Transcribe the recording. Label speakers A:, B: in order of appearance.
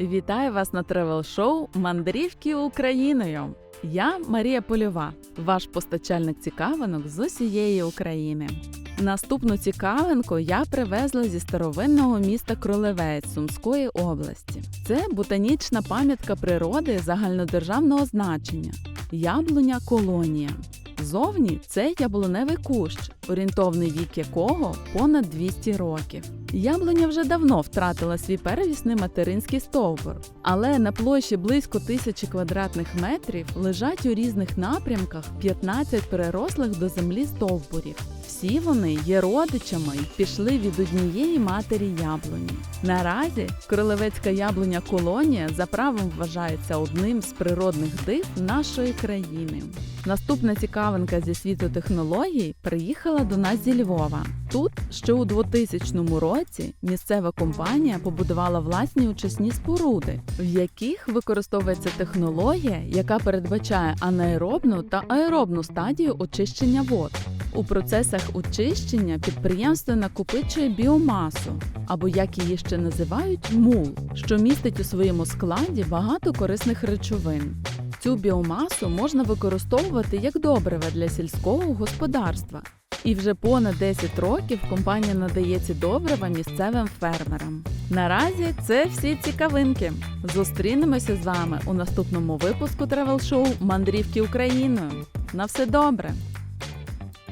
A: Вітаю вас на тревел-шоу Мандрівки Україною. Я Марія Польова, ваш постачальник цікавинок з усієї України. Наступну цікавинку я привезла зі старовинного міста Кролевець Сумської області. Це ботанічна пам'ятка природи загальнодержавного значення яблуня колонія. Зовні це яблуневий кущ, орієнтовний вік якого понад 200 років. Яблуня вже давно втратила свій первісний материнський стовбур, але на площі близько тисячі квадратних метрів лежать у різних напрямках 15 перерослих до землі стовбурів. Всі вони є родичами і пішли від однієї матері яблуні. Наразі королевецька яблуня колонія за правом вважається одним з природних див нашої країни. Наступна цікавинка зі світу технологій приїхала до нас зі Львова. Тут ще у 2000 році місцева компанія побудувала власні очисні споруди, в яких використовується технологія, яка передбачає анаеробну та аеробну стадію очищення вод. У процесах очищення підприємство накопичує біомасу, або як її ще називають, мул, що містить у своєму складі багато корисних речовин. Цю біомасу можна використовувати як добрива для сільського господарства. І вже понад 10 років компанія надає ці добрива місцевим фермерам. Наразі це всі цікавинки. Зустрінемося з вами у наступному випуску тревел-шоу Мандрівки Україною. На все добре!